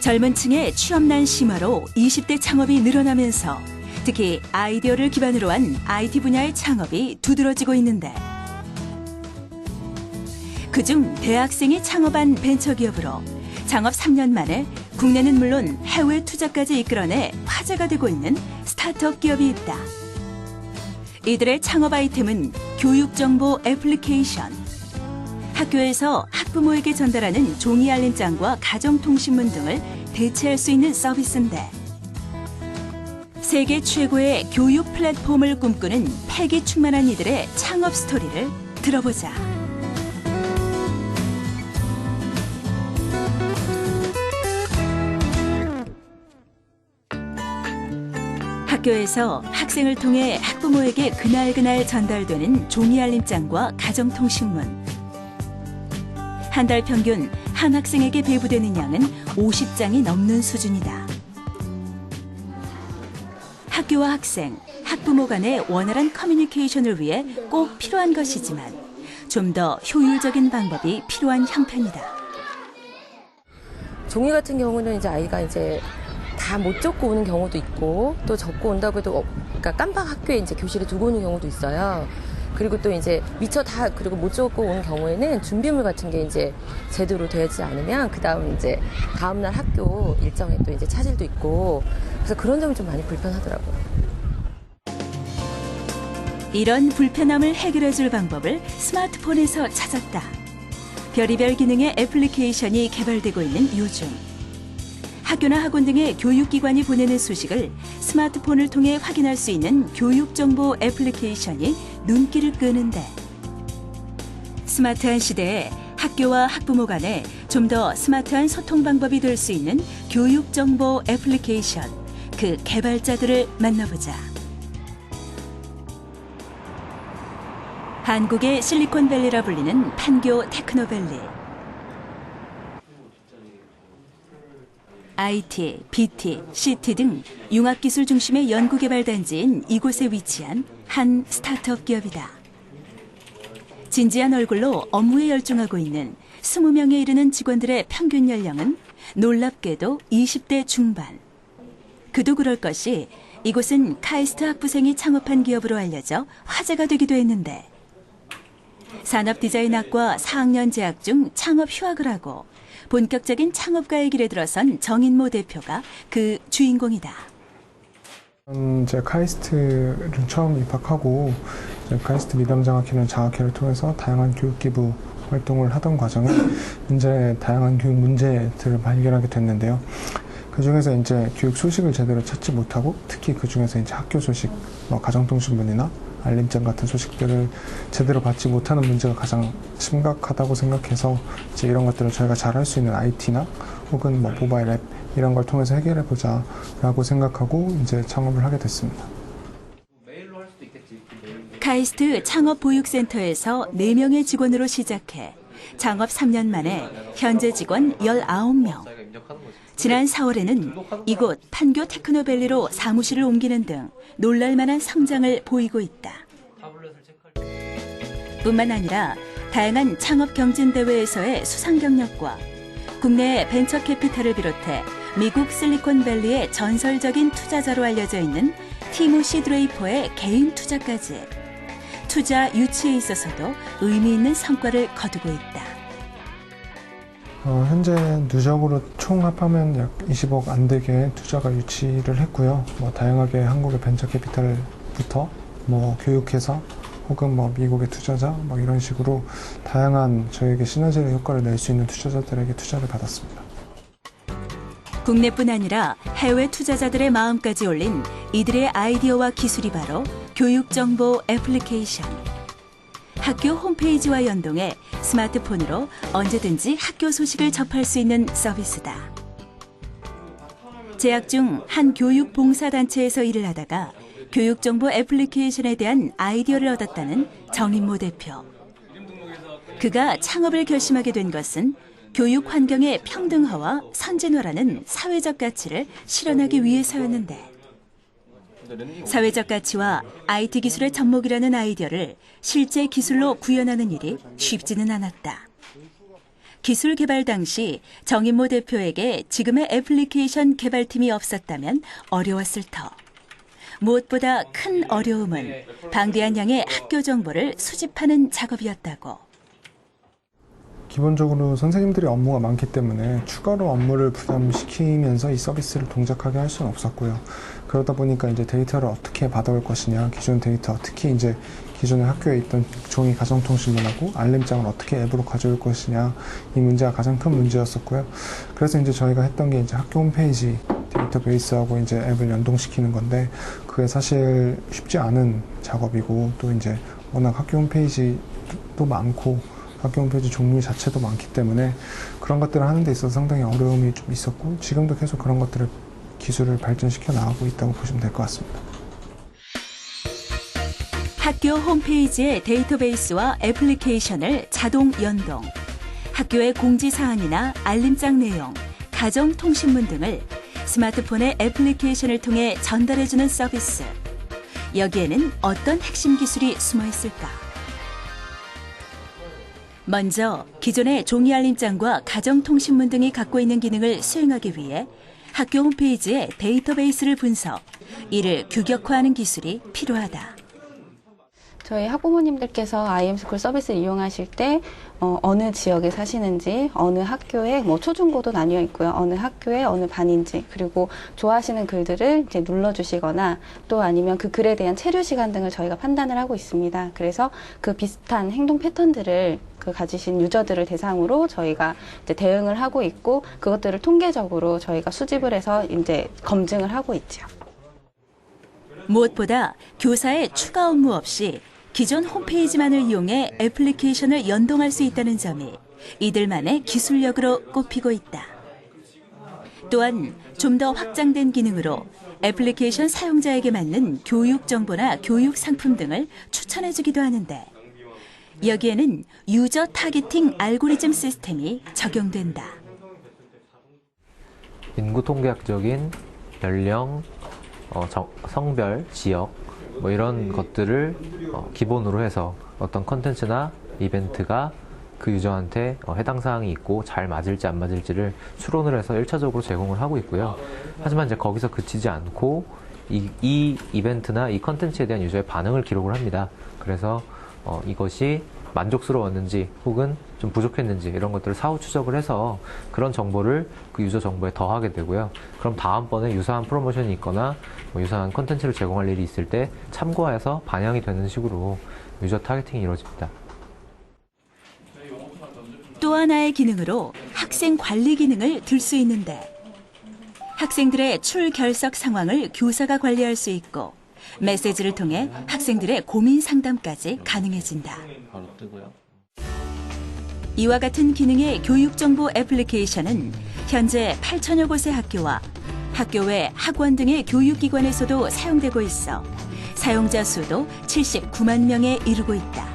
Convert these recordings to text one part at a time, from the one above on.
젊은 층의 취업난 심화로 20대 창업이 늘어나면서 특히 아이디어를 기반으로 한 IT 분야의 창업이 두드러지고 있는데 그중 대학생이 창업한 벤처기업으로 창업 3년 만에 국내는 물론 해외 투자까지 이끌어내 화제가 되고 있는 스타트업 기업이 있다. 이들의 창업 아이템은 교육정보 애플리케이션. 학교에서 학부모에게 전달하는 종이 알림장과 가정통신문 등을 대체할 수 있는 서비스인데 세계 최고의 교육 플랫폼을 꿈꾸는 패기 충만한 이들의 창업 스토리를 들어보자. 학교에서 학생을 통해 학부모에게 그날그날 전달되는 종이 알림장과 가정통신문. 한 달 평균 한 학생에게 배부되는 양은 50장이 넘는 수준이다. 학교와 학생, 학부모 간의 원활한 커뮤니케이션을 위해 꼭 필요한 것이지만 좀 더 효율적인 방법이 필요한 형편이다. 종이 같은 경우는 이제 아이가 이제 다 못 적고 오는 경우도 있고 또 적고 온다고 해도 어, 그러니까 깜빡 학교에 이제 교실에 두고 오는 경우도 있어요. 그리고 또 이제 미처 다 그리고 못 적고 온 경우에는 준비물 같은 게 이제 제대로 되지 않으면 그 다음 이제 다음 날 학교 일정에 또 이제 차질도 있고 그래서 그런 점이 좀 많이 불편하더라고요. 이런 불편함을 해결해 줄 방법을 스마트폰에서 찾았다. 별의별 기능의 애플리케이션이 개발되고 있는 요즘. 학교나 학원 등의 교육기관이 보내는 소식을 스마트폰을 통해 확인할 수 있는 교육정보 애플리케이션이 눈길을 끄는데 스마트한 시대에 학교와 학부모 간에 좀 더 스마트한 소통 방법이 될 수 있는 교육 정보 애플리케이션 그 개발자들을 만나보자. 한국의 실리콘밸리라 불리는 판교 테크노밸리. IT, BT, CT 등 융합기술 중심의 연구개발 단지인 이곳에 위치한 한 스타트업 기업이다. 진지한 얼굴로 업무에 열중하고 있는 20명에 이르는 직원들의 평균 연령은 놀랍게도 20대 중반. 그도 그럴 것이 이곳은 카이스트 학부생이 창업한 기업으로 알려져 화제가 되기도 했는데 산업 디자인 학과 4학년 재학 중 창업 휴학을 하고 본격적인 창업가의 길에 들어선 정인모 대표가 그 주인공이다. 음, 제가 카이스트를 처음 입학하고 카이스트 미담 장학회는 장학회를 통해서 다양한 교육 기부 활동을 하던 과정에 이제 다양한 교육 문제들을 발견하게 됐는데요. 그 중에서 이제 교육 소식을 제대로 찾지 못하고 특히 그 중에서 이제 학교 소식, 뭐 가정통신문이나 알림장 같은 소식들을 제대로 받지 못하는 문제가 가장 심각하다고 생각해서 이제 이런 것들을 저희가 잘할 수 있는 IT나 혹은 뭐 모바일 앱 이런 걸 통해서 해결해 보자라고 생각하고 이제 창업을 하게 됐습니다. 카이스트 창업 보육센터에서 4명의 직원으로 시작해 창업 3년 만에 현재 직원 19명. 지난 4월에는 이곳 판교 테크노밸리로 사무실을 옮기는 등 놀랄만한 성장을 보이고 있다. 뿐만 아니라 다양한 창업 경진 대회에서의 수상 경력과 국내 벤처 캐피탈을 비롯해 미국 실리콘밸리의 전설적인 투자자로 알려져 있는 티모시 드레이퍼의 개인 투자까지 투자 유치에 있어서도 의미 있는 성과를 거두고 있다. 어, 현재 누적으로 총 합하면 약 20억 안 되게 투자가 유치를 했고요. 뭐 다양하게 한국의 벤처 캐피탈부터 뭐 교육회사 혹은 뭐 미국의 투자자 뭐 이런 식으로 다양한 저에게 시너지의 효과를 낼 수 있는 투자자들에게 투자를 받았습니다. 국내뿐 아니라 해외 투자자들의 마음까지 올린 이들의 아이디어와 기술이 바로 교육정보 애플리케이션. 학교 홈페이지와 연동해 스마트폰으로 언제든지 학교 소식을 접할 수 있는 서비스다. 재학 중 한 교육 봉사단체에서 일을 하다가 교육정보 애플리케이션에 대한 아이디어를 얻었다는 정인모 대표. 그가 창업을 결심하게 된 것은 교육 환경의 평등화와 선진화라는 사회적 가치를 실현하기 위해서였는데 사회적 가치와 IT 기술의 접목이라는 아이디어를 실제 기술로 구현하는 일이 쉽지는 않았다. 기술 개발 당시 정인모 대표에게 지금의 애플리케이션 개발팀이 없었다면 어려웠을 터. 무엇보다 큰 어려움은 방대한 양의 학교 정보를 수집하는 작업이었다고. 기본적으로 선생님들이 업무가 많기 때문에 추가로 업무를 부담시키면서 이 서비스를 동작하게 할 수는 없었고요. 그러다 보니까 이제 데이터를 어떻게 받아올 것이냐, 기존 데이터, 특히 이제 기존에 학교에 있던 종이 가정통신문하고 알림장을 어떻게 앱으로 가져올 것이냐, 이 문제가 가장 큰 문제였었고요. 그래서 이제 저희가 했던 게 이제 학교 홈페이지 데이터베이스하고 이제 앱을 연동시키는 건데, 그게 사실 쉽지 않은 작업이고, 또 이제 워낙 학교 홈페이지도 많고, 학교 홈페이지 종류 자체도 많기 때문에 그런 것들을 하는 데 있어서 상당히 어려움이 좀 있었고 지금도 계속 그런 것들을 기술을 발전시켜 나가고 있다고 보시면 될 것 같습니다. 학교 홈페이지의 데이터베이스와 애플리케이션을 자동 연동, 학교의 공지사항이나 알림장 내용, 가정통신문 등을 스마트폰의 애플리케이션을 통해 전달해주는 서비스. 여기에는 어떤 핵심 기술이 숨어 있을까? 먼저 기존의 종이 알림장과 가정통신문 등이 갖고 있는 기능을 수행하기 위해 학교 홈페이지의 데이터베이스를 분석, 이를 규격화하는 기술이 필요하다. 저희 학부모님들께서 IM스쿨 서비스를 이용하실 때 어, 느 지역에 사시는지 어느 학교에 뭐 초중고도 나뉘어 있고요. 어느 학교에 어느 반인지 그리고 좋아하시는 글들을 이제 눌러 주시거나 또 아니면 그 글에 대한 체류 시간 등을 저희가 판단을 하고 있습니다. 그래서 그 비슷한 행동 패턴들을 그 가지신 유저들을 대상으로 저희가 대응을 하고 있고 그것들을 통계적으로 저희가 수집을 해서 이제 검증을 하고 있죠. 무엇보다 교사의 추가 업무 없이 기존 홈페이지만을 이용해 애플리케이션을 연동할 수 있다는 점이 이들만의 기술력으로 꼽히고 있다. 또한 좀 더 확장된 기능으로 애플리케이션 사용자에게 맞는 교육 정보나 교육 상품 등을 추천해 주기도 하는데 여기에는 유저 타겟팅 알고리즘 시스템이 적용된다. 인구 통계학적인 연령, 어, 정- 성별, 지역 뭐 이런 것들을 어, 기본으로 해서 어떤 컨텐츠나 이벤트가 그 유저한테 어, 해당 사항이 있고 잘 맞을지 안 맞을지를 추론을 해서 1차적으로 제공을 하고 있고요. 하지만 이제 거기서 그치지 않고 이, 이 이벤트나 이 컨텐츠에 대한 유저의 반응을 기록을 합니다. 그래서 어, 이것이 만족스러웠는지 혹은 좀 부족했는지 이런 것들을 사후 추적을 해서 그런 정보를 그 유저 정보에 더하게 되고요. 그럼 다음번에 유사한 프로모션이 있거나 뭐 유사한 컨텐츠를 제공할 일이 있을 때 참고해서 반영이 되는 식으로 유저 타겟팅이 이루어집니다. 또 하나의 기능으로 학생 관리 기능을 들 수 있는데 학생들의 출결석 상황을 교사가 관리할 수 있고 메시지를 통해 학생들의 고민 상담까지 가능해진다. 이와 같은 기능의 교육정보 애플리케이션은 현재 8천여 곳의 학교와 학교 외 학원 등의 교육기관에서도 사용되고 있어 사용자 수도 79만 명에 이르고 있다.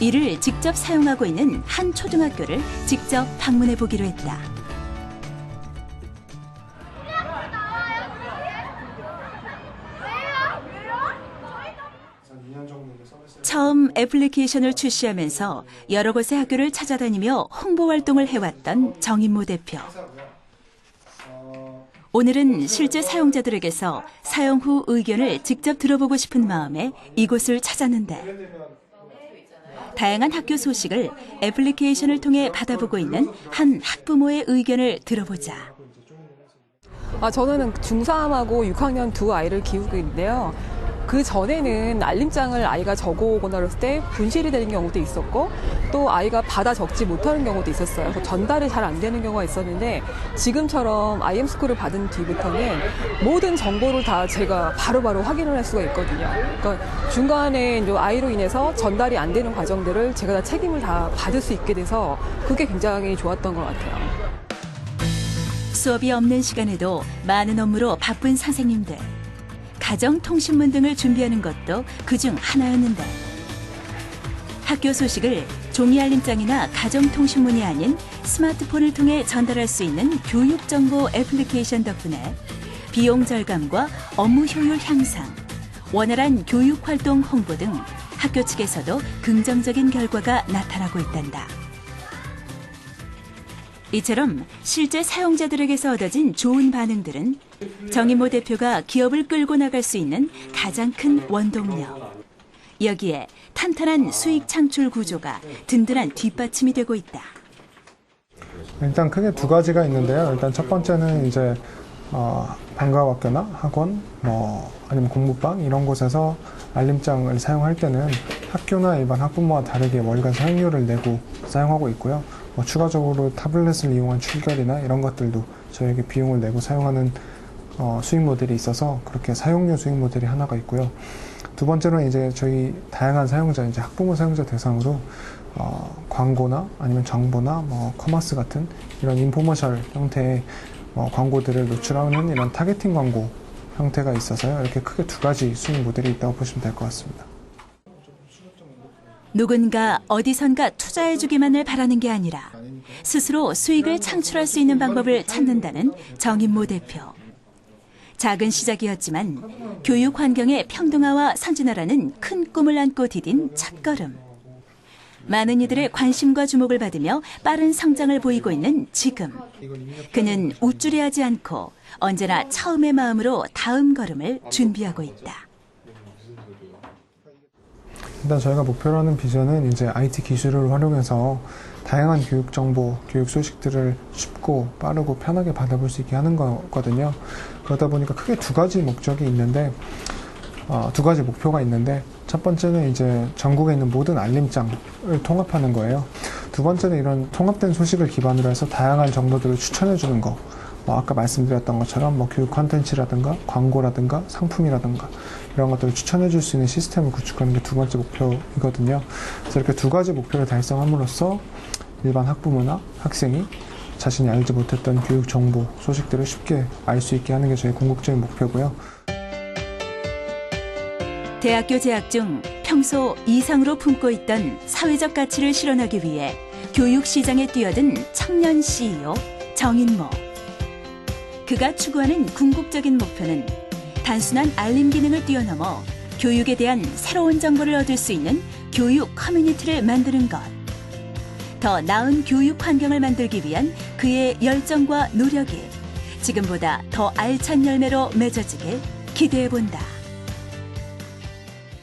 이를 직접 사용하고 있는 한 초등학교를 직접 방문해 보기로 했다. 애플리케이션을 출시하면서 여러 곳의 학교를 찾아다니며 홍보 활동을 해왔던 정인모 대표. 오늘은 실제 사용자들에게서 사용 후 의견을 직접 들어보고 싶은 마음에 이곳을 찾았는데 다양한 학교 소식을 애플리케이션을 통해 받아보고 있는 한 학부모의 의견을 들어보자. 아, 저는 중3하고 6학년 두 아이를 키우고 있는데요. 그 전에는 알림장을 아이가 적어오거나 그랬을 때 분실이 되는 경우도 있었고 또 아이가 받아 적지 못하는 경우도 있었어요. 그래서 전달이 잘 안 되는 경우가 있었는데 지금처럼 IM스쿨을 받은 뒤부터는 모든 정보를 다 제가 바로바로 확인을 할 수가 있거든요. 그러니까 중간에 아이로 인해서 전달이 안 되는 과정들을 제가 다 책임을 다 받을 수 있게 돼서 그게 굉장히 좋았던 것 같아요. 수업이 없는 시간에도 많은 업무로 바쁜 선생님들. 가정통신문 등을 준비하는 것도 그 중 하나였는데 학교 소식을 종이 알림장이나 가정통신문이 아닌 스마트폰을 통해 전달할 수 있는 교육정보 애플리케이션 덕분에 비용 절감과 업무 효율 향상, 원활한 교육활동 홍보 등 학교 측에서도 긍정적인 결과가 나타나고 있단다. 이처럼 실제 사용자들에게서 얻어진 좋은 반응들은 정인모 대표가 기업을 끌고 나갈 수 있는 가장 큰 원동력. 여기에 탄탄한 수익 창출 구조가 든든한 뒷받침이 되고 있다. 일단 크게 두 가지가 있는데요. 일단 첫 번째는 이제 어, 방과학교나 학원, 뭐 아니면 공부방 이런 곳에서 알림장을 사용할 때는 학교나 일반 학부모와 다르게 월간 사용료를 내고 사용하고 있고요. 뭐 추가적으로 타블렛을 이용한 출결이나 이런 것들도 저에게 비용을 내고 사용하는 어, 수익 모델이 있어서 그렇게 사용료 수익 모델이 하나가 있고요. 두 번째로는 이제 저희 다양한 사용자, 이제 학부모 사용자 대상으로 어, 광고나 아니면 정보나 뭐 커머스 같은 이런 인포머셜 형태의 어, 광고들을 노출하는 이런 타겟팅 광고 형태가 있어서요. 이렇게 크게 두 가지 수익 모델이 있다고 보시면 될 것 같습니다. 누군가 어디선가 투자해주기만을 바라는 게 아니라 스스로 수익을 창출할 수 있는 방법을 찾는다는 정인모 대표. 작은 시작이었지만 교육 환경의 평등화와 선진화라는 큰 꿈을 안고 디딘 첫걸음. 많은 이들의 관심과 주목을 받으며 빠른 성장을 보이고 있는 지금. 그는 우쭐해하지 않고 언제나 처음의 마음으로 다음 걸음을 준비하고 있다. 일단 저희가 목표로 하는 비전은 이제 IT 기술을 활용해서 다양한 교육 정보, 교육 소식들을 쉽고 빠르고 편하게 받아볼 수 있게 하는 거거든요. 그러다 보니까 크게 두 가지 목적이 있는데, 어, 두 가지 목표가 있는데, 첫 번째는 이제 전국에 있는 모든 알림장을 통합하는 거예요. 두 번째는 이런 통합된 소식을 기반으로 해서 다양한 정보들을 추천해 주는 거. 뭐 아까 말씀드렸던 것처럼 뭐 교육 컨텐츠라든가 광고라든가 상품이라든가 이런 것들을 추천해 줄 수 있는 시스템을 구축하는 게 두 번째 목표이거든요. 그래서 이렇게 두 가지 목표를 달성함으로써 일반 학부모나 학생이 자신이 알지 못했던 교육 정보, 소식들을 쉽게 알 수 있게 하는 게 저희 궁극적인 목표고요. 대학교 재학 중 평소 이상으로 품고 있던 사회적 가치를 실현하기 위해 교육 시장에 뛰어든 청년 CEO 정인모. 그가 추구하는 궁극적인 목표는 단순한 알림 기능을 뛰어넘어 교육에 대한 새로운 정보를 얻을 수 있는 교육 커뮤니티를 만드는 것. 더 나은 교육 환경을 만들기 위한 그의 열정과 노력이 지금보다 더 알찬 열매로 맺어지길 기대해 본다.